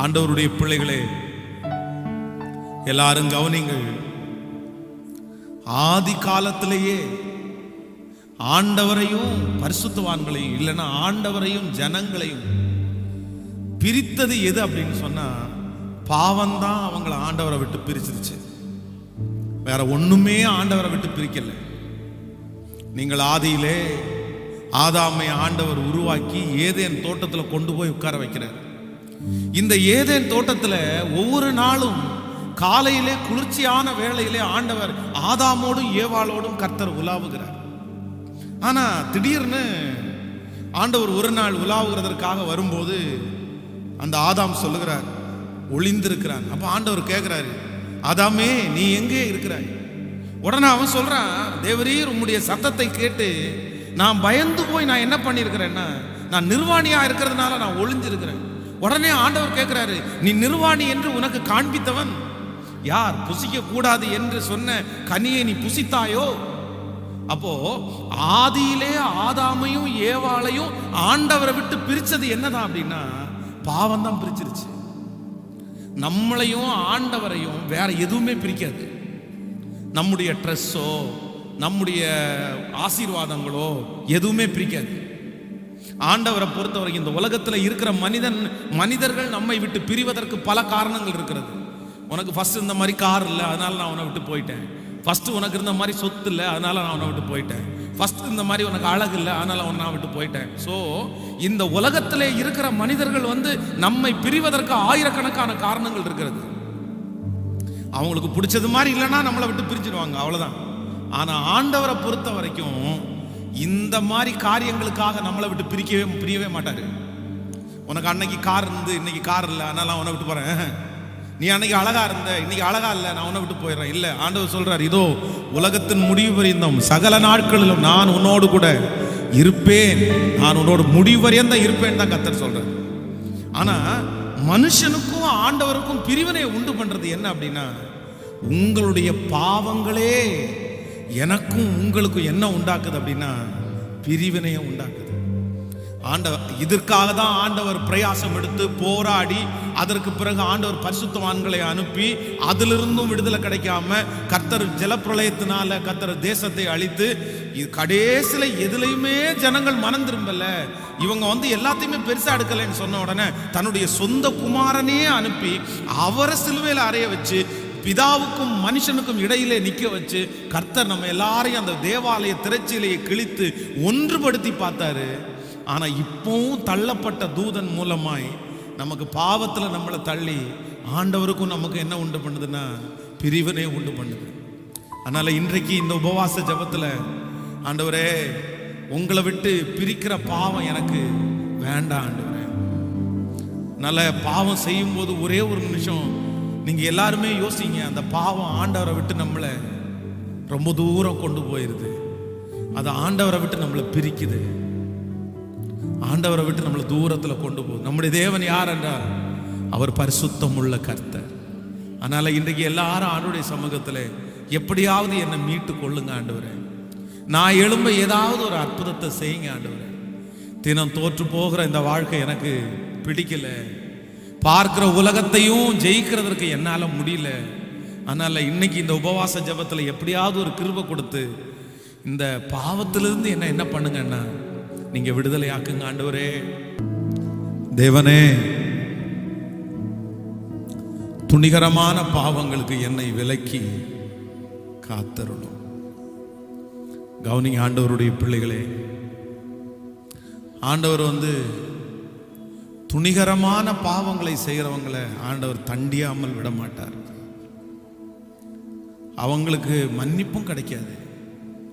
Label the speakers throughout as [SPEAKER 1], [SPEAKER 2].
[SPEAKER 1] ஆண்டவருடைய பிள்ளைகளே எல்லாரும் கவனிங்கள் ஆதி காலத்திலேயே ஆண்டவரையும் பரிசுத்தவான்களையும் இல்லைன்னா ஆண்டவரையும் ஜனங்களையும் பிரித்தது எது அப்படின்னு சொன்னா பாவம்தான் அவங்கள ஆண்டவரை விட்டு பிரிச்சிருச்சு. வேற ஒண்ணுமே ஆண்டவரை விட்டு பிரிக்கல. நீங்கள் ஆதியிலே ஆதாமை ஆண்டவர் உருவாக்கி ஏதேன் தோட்டத்துல கொண்டு போய் உட்கார வைக்கிறார். இந்த ஏதேன் தோட்டத்தில் ஒவ்வொரு நாளும் காலையிலே குளிர்ச்சியான வேளையிலே ஆண்டவர் ஆதாமோடும் ஏவாளோடும் கர்த்தர் உலாவுகிறார். ஆனா திடீர்னு ஆண்டவர் ஒரு நாள் உலாவுகிறதற்காக வரும்போது அந்த ஆதாம் சொல்லுகிறார் ஒளிந்திருக்கிறான். அப்ப ஆண்டவர் கேட்கிறாரு ஆதாமே நீ எங்கே இருக்கிறாய்? உடனே அவன் சொல்றான் தேவரீர் உம்முடைய சத்தத்தை கேட்டு நான் பயந்து போய் நான் என்ன பண்ணியிருக்கிறேன்னா நான் நிர்வாணியா இருக்கிறதுனால நான் ஒளிஞ்சிருக்கிறேன். உடனே ஆண்டவர் கேட்கிறாரு நீ நிர்வாணி என்று உனக்கு காண்பித்தவன்? யார் புசிக்க கூடாது என்று சொன்ன கனியை நீ புசித்தாயோ? அப்போ ஆதியிலே ஆதாமையும் ஏவாளையும் ஆண்டவரை விட்டு பிரிச்சது என்னதான் அப்படின்னா பாவம் தான் பிரிச்சிருச்சு. நம்மளையும் ஆண்டவரையும் வேற எதுவுமே பிரிக்காது. நம்முடைய ட்ரெஸ்ஸோ நம்முடைய ஆசீர்வாதங்களோ எதுவுமே பிரிக்காது. ஆண்டவரை பொறுத்தவரைக்கும் இந்த உலகத்தில் இருக்கிற மனிதன் மனிதர்கள் நம்மை விட்டு பிரிவதற்கு பல காரணங்கள் இருக்கிறது. உனக்கு ஃபர்ஸ்ட் இந்த மாதிரி கார் இல்லை அதனால நான் உன்னை விட்டு போயிட்டேன். ஃபர்ஸ்ட் உனக்கு இருந்த மாதிரி சொத்து இல்லை அதனால நான் உன்னை விட்டு போயிட்டேன். ஃபஸ்ட் இந்த மாதிரி உனக்கு அழகு இல்லை அதனால உன்னை நான் விட்டு போயிட்டேன். ஸோ இந்த உலகத்தில் இருக்கிற மனிதர்கள் வந்து நம்மை பிரிவதற்கு ஆயிரக்கணக்கான காரணங்கள் இருக்கிறது. அவங்களுக்கு பிடிச்சது மாதிரி இல்லைன்னா நம்மளை விட்டு பிரிஞ்சிடுவாங்க அவ்வளவுதான். ஆனால் ஆண்டவரை பொறுத்த வரைக்கும் இந்த மாதிரி காரியங்களுக்காக நம்மளை விட்டு பிரிக்கவே பிரியவே மாட்டாரு. உனக்கு அன்னைக்கு கார் இருந்து இன்னைக்கு கார் இல்லை அதனால நான் உன்னை விட்டு போறேன். நீ அன்னைக்கு அழகா இருந்த இன்னைக்கு அழகா இல்லை நான் உன்னை விட்டு போயிடுறேன். இல்லை ஆண்டவர் சொல்றார் இதோ உலகத்தின் முடிவு வரைந்தோம் சகல நாட்களிலும் நான் உன்னோடு கூட இருப்பேன். நான் உன்னோடு முடிவு வரையந்த தான் இருப்பேன் தான் கத்தர் சொல்றேன் ஆனா மனுஷனுக்கும் ஆண்டவருக்கும் பிரிவினை உண்டு பண்றது என்ன அப்படின்னா உங்களுடைய பாவங்களே எனக்கும் உங்களுக்கும் என்ன உண்டாக்குது அப்படின்னா பிரிவினையை உண்டாக்குது. ஆண்டவர் இதற்காக தான் ஆண்டவர் பிரயாசம் எடுத்து போராடி அதற்கு பிறகு ஆண்டவர் பரிசுத்தவான்களை அனுப்பி அதிலிருந்தும் விடுதலை கிடைக்காம கர்த்தர் ஜலப்பிரளயத்தினால கர்த்தர் தேசத்தை அழித்து இது கடைசியில எதுலையுமே ஜனங்கள் மனம் திரும்பல. இவங்க வந்து எல்லாத்தையுமே பெருசாக எடுக்கலைன்னு சொன்ன உடனே தன்னுடைய சொந்த குமாரனே அனுப்பி அவரை சிலுவையில் அறைய வச்சு பிதாவுக்கும் மனுஷனுக்கும் இடையிலே நிற்க வச்சு கர்த்தர் நம்ம எல்லாரையும் அந்த தேவாலய திரைச்சீலையை கிழித்து ஒன்றுபடுத்தி பார்த்தாரு. ஆனால் இப்போவும் தள்ளப்பட்ட தூதன் மூலமாய் நமக்கு பாவத்தில் நம்மளை தள்ளி ஆண்டவருக்கும் நமக்கு என்ன உண்டு பண்ணுதுன்னா பிரிவினை உண்டு பண்ணுது. அதனால் இன்றைக்கு இந்த உபவாச ஜபத்தில் ஆண்டவரே உங்களை விட்டு பிரிக்கிற பாவம் எனக்கு வேண்டாம் ஆண்டவரே. நல்ல பாவம் செய்யும்போது ஒரே ஒரு நிமிஷம் நீங்கள் எல்லாருமே யோசிங்க அந்த பாவம் ஆண்டவரை விட்டு நம்மளை ரொம்ப தூரம் கொண்டு போயிருது. அது ஆண்டவரை விட்டு நம்மளை பிரிக்குது. ஆண்டவரை விட்டு நம்மளை தூரத்தில் கொண்டு போகுது. நம்முடைய தேவன் யார் என்றார் அவர் பரிசுத்தம் உள்ள கர்த்தர். அதனால் இன்றைக்கு எல்லாரும் ஆண்டுடைய சமூகத்தில் எப்படியாவது என்னை மீட்டு கொள்ளுங்க ஆண்டவரே. நான் எழும்ப ஏதாவது ஒரு அற்புதத்தை செய்யுங்க ஆண்டவரே. தினம் தோற்று போகிற இந்த வாழ்க்கை எனக்கு பிடிக்கல. பார்க்கிற உலகத்தையும் ஜெயிக்கிறதற்கு என்னால முடியல. அதனால இன்னைக்கு இந்த உபவாச ஜபத்தில் எப்படியாவது ஒரு கிருபை கொடுத்து இந்த பாவத்திலிருந்து என்ன என்ன பண்ணுங்கன்னா நீங்க விடுதலை ஆக்குங்க ஆண்டவரே. தேவனே துணிகரமான பாவங்களுக்கு என்னை விலக்கி காத்தருணும் கவனிங்க ஆண்டவருடைய பிள்ளைகளே. ஆண்டவர் வந்து துணிகரமான பாவங்களை செய்கிறவங்களை ஆண்டவர் தண்டியாமல் விட மாட்டார் அவங்களுக்கு மன்னிப்பும் கிடைக்காது.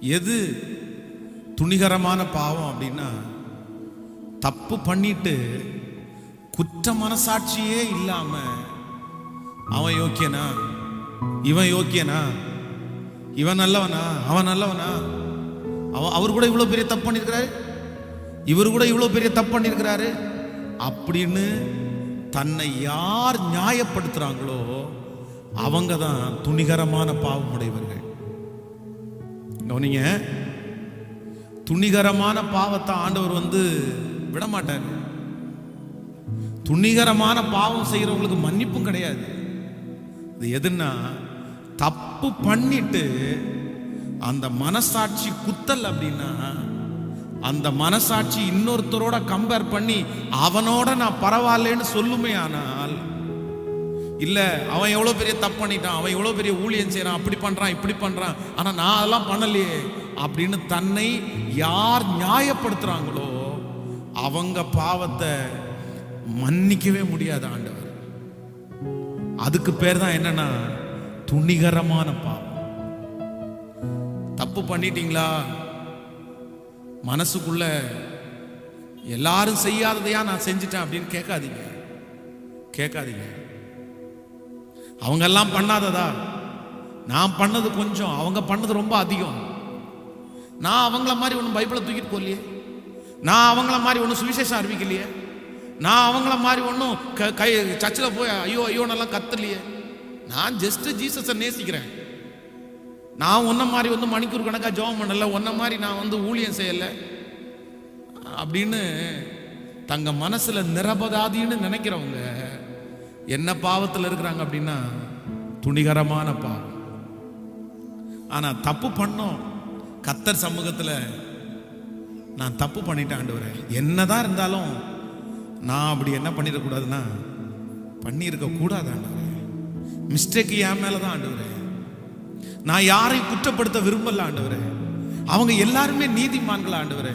[SPEAKER 1] எது துணிகரமான பாவம் அப்படின்னா தப்பு பண்ணிட்டு குற்ற மனசாட்சியே இல்லாம அவன் யோக்கியனா? இவன் யோக்கியனா? இவன் நல்லவனா? அவன் நல்லவனா? அவன் அவர் கூட இவ்வளவு பெரிய தப்பு பண்ணியிருக்கிறாரு இவர் கூட இவ்வளவு பெரிய தப்பு பண்ணியிருக்கிறாரு அப்படின்னு தன்னை யார் நியாயப்படுத்துறாங்களோ அவங்க தான் துணிகரமான பாவம் உடையவர்கள் கவனிங்க துணிகரமான பாவத்தை ஆண்டவர் வந்து விட மாட்டார் துணிகரமான பாவம் செய்கிறவங்களுக்கு மன்னிப்பும் கிடையாது. இது எதுன்னா தப்பு பண்ணிட்டு அந்த மனசாட்சி குத்தல் அப்படின்னா அந்த மனசாட்சி இன்னொருத்தரோட கம்பேர் பண்ணி அவனோட நான் பரவாயில்லன்னு சொல்லுமே ஆனால் இல்ல அவன் எவ்வளவு பெரிய தப்பு பண்ணிட்டான் அவன் எவ்வளவு பெரிய ஊழியம் செய்யறான் அப்படி பண்றான் இப்படி பண்றான் ஆனா நான் அதெல்லாம் பண்ணலையே அப்படின்னு தன்னை யார் நியாயப்படுத்துறாங்களோ அவங்க பாவத்தை மன்னிக்கவே முடியாது ஆண்டவர். அதுக்கு பேர் தான் என்னன்னா துணிகரமான பாவம். தப்பு பண்ணிட்டீங்களா? மனசுக்குள்ள எல்லாரும் செய்யாததையா நான் செஞ்சுட்டேன் அப்படின்னு கேட்காதீங்க. கேட்காதீங்க. அவங்க எல்லாம் பண்ணாததா? நான் பண்ணது கொஞ்சம். அவங்க பண்ணது ரொம்ப அதிகம். நான் அவங்கள மாதிரி ஒன்றும் பைபிளை தூக்கிட்டு போகலையே. நான் அவங்கள மாதிரி ஒன்றும் சுவிசேஷம் அறிவிக்கலையே. நான் அவங்கள மாதிரி ஒன்றும் க கை சர்ச்சில் போய் ஐயோ ஐயோன்னெல்லாம் கத்தலையே. நான் ஜஸ்ட்டு ஜீசஸை நேசிக்கிறேன். நான் ஒன்ன மாதிரி வந்து மணிக்கூர் கணக்காக ஜெபம் பண்ணல ஒன்ன மாதிரி நான் வந்து ஊழியம் செய்யலை. அப்படின்னு தங்க மனசுல நிரபதாதின்னு நினைக்கிறவங்க என்ன பாவத்தில் இருக்கிறாங்க அப்படின்னா துணிகரமான பாவம். ஆனா தப்பு பண்ணோம். கத்தர் சமூகத்தில் நான் தப்பு பண்ணிட்டேன் ஆண்டவரே. என்னதான் இருந்தாலும் நான் அப்படி என்ன பண்ணிடக்கூடாதுன்னா பண்ணியிருக்க கூடாது ஆண்டவரே. மிஸ்டேக் என் மேலே தான் ஆண்டவரே? நான் யாரையும் குற்றப்படுத்த விரும்பல ஆண்டவரே. அவங்க எல்லாருமே நீதிமான்கள் ஆண்டவரே.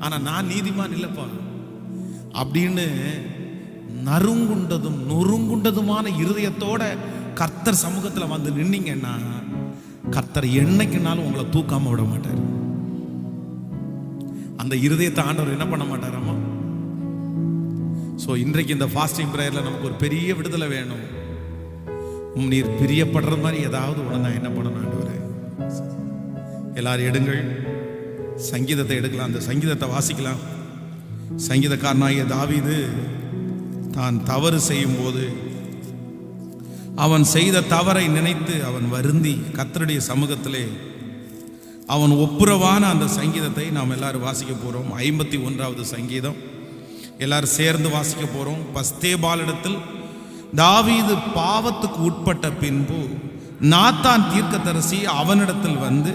[SPEAKER 1] ஆனா நான் நீதிமான் இல்லப்பா. அப்படின்னு நறுங்குண்டதும் நொறுங்குண்டதுமான இருதயத்தோட கர்த்தர் சமூகத்துல வந்து நின்னீங்கன்னா கர்த்தர் என்னைக்குனாலும் உங்களை தூக்காம விட மாட்டார். அந்த இருதயத்தை ஆண்டவர் என்ன பண்ண மாட்டாராமா ஸோ இன்றைக்கு இந்த ஃபாஸ்டிங் ப்ரேயரில் நமக்கு ஒரு பெரிய விடுதலை வேணும். நீர் பிரியப்படுற மாதிரி ஏதாவது உடனே நான் என்ன பண்ணணும் ஆண்டவரே? எல்லாரும் எடுங்கள். சங்கீதத்தை எடுக்கலாம். அந்த சங்கீதத்தை வாசிக்கலாம். சங்கீதக்காரனாகிய தாவிது தான் தவறு செய்யும்போது அவன் செய்த தவறை நினைத்து அவன் வருந்தி கத்தருடைய சமூகத்திலே அவன் ஒப்புரவான அந்த சங்கீதத்தை நாம் எல்லாரும் வாசிக்க போகிறோம் ஐம்பத்தி ஒன்றாவது சங்கீதம். எல்லாரும் சேர்ந்து வாசிக்க போகிறோம் பஸ்தேபாலிடத்தில் தாவீது பாவத்துக்கு உட்பட்ட பின்பு நாத்தான் தீர்க்கதரிசி அவனிடத்தில் வந்து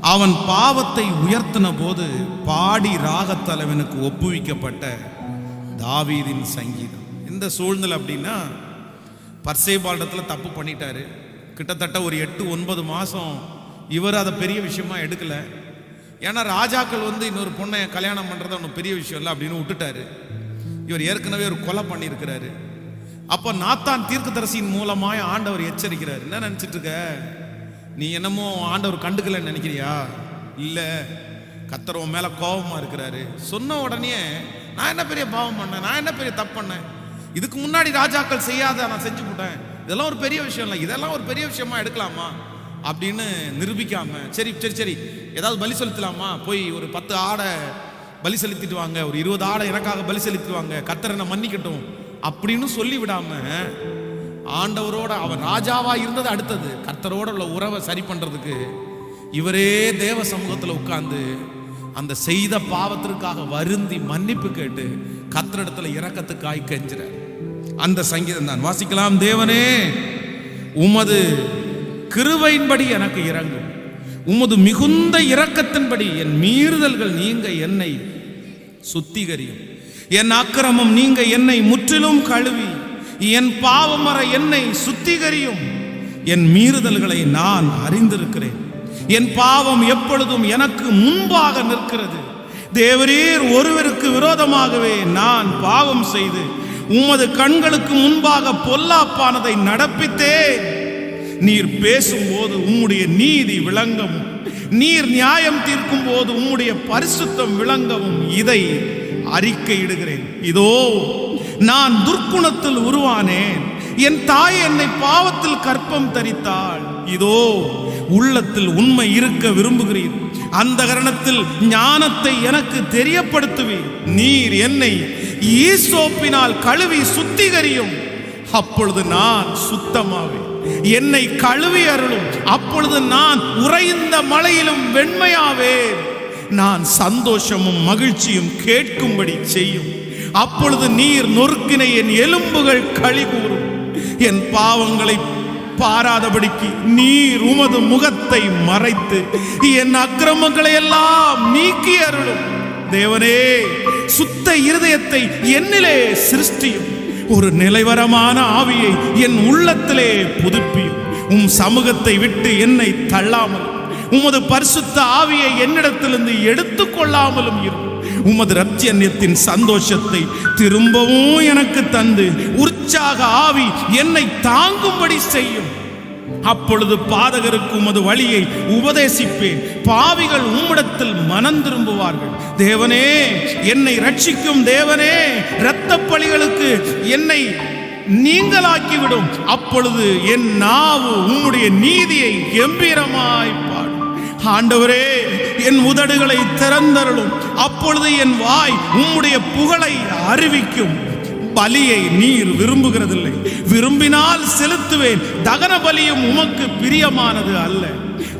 [SPEAKER 1] அவன் பாவத்தை உயர்த்தின போது பாடி ராகத்தலைவனுக்கு ஒப்புவிக்கப்பட்ட தாவீதின் சங்கீதம். இந்த சூழ்நிலை அப்படின்னா பர்சேபாலிடத்தில் தப்பு பண்ணிட்டாரு. கிட்டத்தட்ட ஒரு எட்டு ஒன்பது மாதம் இவர் அதை பெரிய விஷயமா எடுக்கலை. ஏன்னா ராஜாக்கள் வந்து இன்னொரு பொண்ணை கல்யாணம் பண்ணுறது ஒன்றும் பெரிய விஷயம் இல்லை அப்படின்னு விட்டுட்டாரு. இவர் ஏற்கனவே ஒரு கொலை பண்ணியிருக்கிறாரு. அப்போ நாத்தான் தீர்க்கதரிசியின் மூலமாய் ஆண்டவர் எச்சரிக்கிறார். என்ன நினச்சிட்டு இருக்க நீ என்னமோ ஆண்டவர் கண்டுக்கலன்னு நினைக்கிறியா? இல்லை கத்தர் உன் மேலே கோபமாக இருக்கிறாரு. சொன்ன உடனே நான் என்ன பெரிய பாவம் பண்ணேன்? நான் என்ன பெரிய தப்பு பண்ணேன்? இதுக்கு முன்னாடி ராஜாக்கள் செய்யாத நான் செஞ்சு போட்டேன். இதெல்லாம் ஒரு பெரிய விஷயம் இல்லை. இதெல்லாம் ஒரு பெரிய விஷயமா எடுக்கலாமா? அப்படின்னு நிரூபிக்காம சரி சரி சரி ஏதாவது பலி செலுத்தலாமா? போய் ஒரு பத்து ஆடை பலி செலுத்திட்டு வாங்க. ஒரு இருபது ஆடை எனக்காக பலி செலுத்திடுவாங்க கத்தரை என்ன மன்னிக்கட்டும். அப்படின்னு சொல்லி விடாம ஆண்டவரோட அவன் ராஜாவா இருந்தது அடுத்தது. கர்த்தரோட உள்ள உறவை சரி பண்றதுக்கு இவரே தேவ சமூகத்தில் உட்கார்ந்து அந்த செய்த பாவத்திற்காக வருந்தி மன்னிப்பு கேட்டு கத்திரிடத்துல இறக்கத்துக்காய் கெஞ்சுறார் அந்த சங்கீதம் தான். வாசிக்கலாம் தேவனே உமது கிருவையின்படி எனக்கு இறங்கும். உமது மிகுந்த இரக்கத்தின்படி என் மீறுதல்கள் நீங்க என்னை சுத்திகரியும். என் அக்கிரமம் நீங்க என்னை முற்றிலும் கழுவி. என் பாவமர என்னை சுத்திகரியும். என் மீறுதல்களை நான் அறிந்திருக்கிறேன். என் பாவம் எப்பொழுதும் எனக்கு முன்பாக நிற்கிறது. தேவரீர் ஒருவருக்கு விரோதமாகவே நான் பாவம் செய்து உமது கண்களுக்கு முன்பாக பொல்லாப்பானதை நடப்பித்தேன். நீர் பேசும்போது உம்முடைய நீதி விளங்கவும் நீர் நியாயம் தீர்க்கும் போது உம்முடைய பரிசுத்தம் விளங்கவும் இதை அறிக்கையிடுகிறேன். இதோ நான் துர்க்குணத்தில் உருவானேன். என் தாய் என்னை பாவத்தில் கற்பம் தரித்தாள். இதோ உள்ளத்தில் உண்மை இருக்க விரும்புகிறீர். அந்த கரணத்தில் ஞானத்தை எனக்கு தெரியப்படுத்துவீர். நீர் என்னை ஈசோப்பினால் கழுவி சுத்திகரியும். அப்பொழுது நான் சுத்தமாவேன். என்னை கழுவி அருளும். அப்பொழுது நான் உறைந்த மலையிலும் வெண்மையாவேன். நான் சந்தோஷமும் மகிழ்ச்சியும் கேட்கும்படி செய்யும். அப்பொழுது நீர் நொறுக்கின என் எலும்புகள் களி கூறும் என் பாவங்களை பாராதபடிக்கு நீர் உமது முகத்தை மறைத்து என் அக்கிரமங்களை எல்லாம் நீக்கி அருளும். தேவனே சுத்த இருதயத்தை என்னிலே சிருஷ்டியும். ஒரு நிலைவரமான ஆவியை என் உள்ளத்திலே புதுப்பியும். உம் சமூகத்தை விட்டு என்னை தள்ளாமல் உமது பரிசுத்த ஆவியை என்னிடத்திலிருந்து எடுத்துக்கொள்ளாமலும் இருக்கும் உமது ரத்தியன்யத்தின் சந்தோஷத்தை திரும்பவும் எனக்கு தந்து உற்சாக ஆவி என்னை தாங்கும்படி செய்யும். அப்பொழுது பாதகருக்கு உமது வழியை உபதேசிப்பேன். பாவிகள் உம்மிடத்தில் மனம் திரும்புவார்கள். தேவனே என்னை ரட்சிக்கும் தேவனே இரத்த பலிகளுக்கு என்னை நீங்களாக்கிவிடும். அப்பொழுது என் நாவு உம்முடைய நீதியை கம்பீரமாய் ஆண்டவரே என் உதடுகளை திறந்தருளும். அப்பொழுது என் வாய் உம்முடைய புகழை அறிவிக்கும். பலியை நீர் விரும்புகிறதில்லை. விரும்பினால் செலுத்துவேன். தகன பலியும் உமக்கு பிரியமானது அல்ல.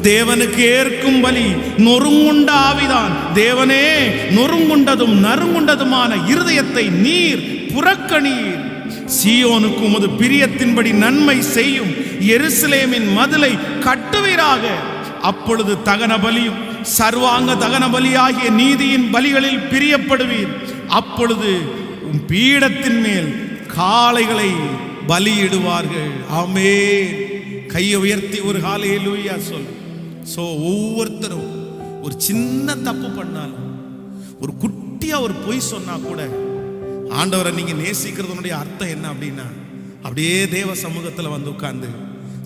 [SPEAKER 1] தேவனுக்கு ஏற்கும் பலி நொறுங்குண்ட ஆவிதான். தேவனே நொறுங்குண்டதும் நறுங்குண்டதுமான இருதயத்தை நீர் புறக்கணீர் சீயோனுக்கு உமது பிரியத்தின்படி நன்மை செய்யும். எருசலேமின் மதிலை கட்டுவீராக. அப்பொழுது தகன பலியும். சர்வாங்க தகன பலியாகிய நீதியின் பலிகளில் பிரியப்படுவீர். அப்பொழுது உன் பீடத்தின் மேல் காளைகளை பலியிடுவார்கள். ஆமே கையை உயர்த்தி ஒரு காலையிலூயா சொல். ஸோ ஒவ்வொருத்தரும் ஒரு சின்ன தப்பு பண்ணாலும் ஒரு குட்டியாக ஒரு பொய் சொன்னா கூட ஆண்டவரை நீங்கள் நேசிக்கிறதுனுடைய அர்த்தம் என்ன அப்படின்னா அப்படியே தேவ சமூகத்தில் வந்து உட்காந்து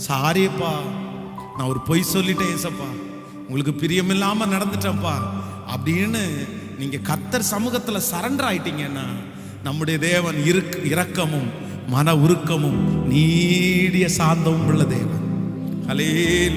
[SPEAKER 1] சாரியப்பா நான் ஒரு பொய் சொல்லிட்டேன் ஏசப்பா. உங்களுக்கு பிரியமில்லாமல் நடந்துட்டேன்ப்பா. அப்படின்னு நீங்கள் கத்தர் சமூகத்தில் சரண்டர் ஆயிட்டீங்கன்னா நம்முடைய தேவன் இருக் இரக்கமும் மன உருக்கமும் நீடிய சாந்தமும் உள்ள தேவன். ஹலே